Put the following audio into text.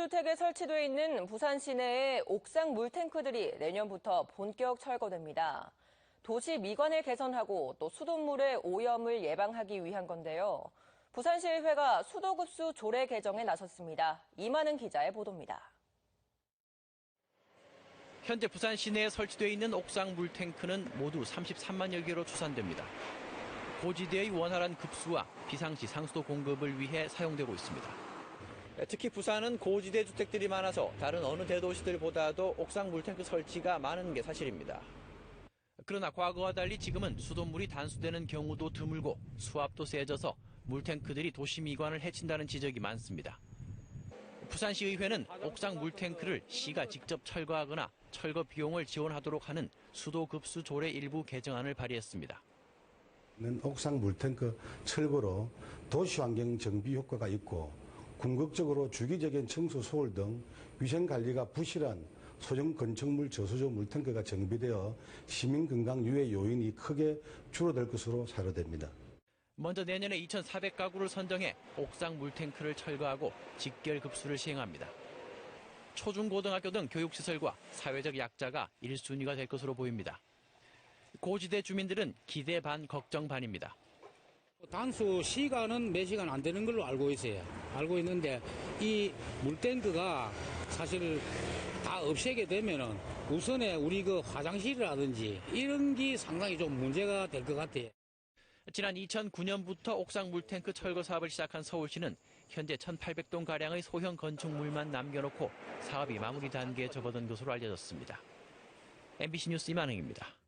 주택에 설치돼 있는 부산 시내의 옥상 물탱크들이 내년부터 본격 철거됩니다. 도시 미관을 개선하고 또 수돗물의 오염을 예방하기 위한 건데요. 부산시의회가 수도급수 조례 개정에 나섰습니다. 이만은 기자의 보도입니다. 현재 부산 시내에 설치되어 있는 옥상 물탱크는 모두 33만여 개로 추산됩니다. 고지대의 원활한 급수와 비상시 상수도 공급을 위해 사용되고 있습니다. 특히 부산은 고지대 주택들이 많아서 다른 어느 대도시들보다도 옥상 물탱크 설치가 많은 게 사실입니다. 그러나 과거와 달리 지금은 수돗물이 단수되는 경우도 드물고 수압도 세져서 물탱크들이 도시 미관을 해친다는 지적이 많습니다. 부산시의회는 옥상 물탱크를 시가 직접 철거하거나 철거 비용을 지원하도록 하는 수도급수 조례 일부 개정안을 발의했습니다. 는 옥상 물탱크 철거로 도시 환경 정비 효과가 있고 궁극적으로 주기적인 청소 소홀 등 위생 관리가 부실한 소형 건축물 저수조 물탱크가 정비되어 시민 건강 유해 요인이 크게 줄어들 것으로 사료됩니다. 먼저 내년에 2,400가구를 선정해 옥상 물탱크를 철거하고 직결 급수를 시행합니다. 초중고등학교 등 교육시설과 사회적 약자가 1순위가 될 것으로 보입니다. 고지대 주민들은 기대 반 걱정 반입니다. 단수 시간은 몇 시간 안 되는 걸로 알고 있어요. 알고 있는데 이 물탱크가 사실 다 없애게 되면은 우선에 우리 그 화장실이라든지 이런 게 상당히 좀 문제가 될 것 같아요. 지난 2009년부터 옥상 물탱크 철거 사업을 시작한 서울시는 현재 1,800동 가량의 소형 건축물만 남겨놓고 사업이 마무리 단계에 접어든 것으로 알려졌습니다. MBC 뉴스 이만흥입니다.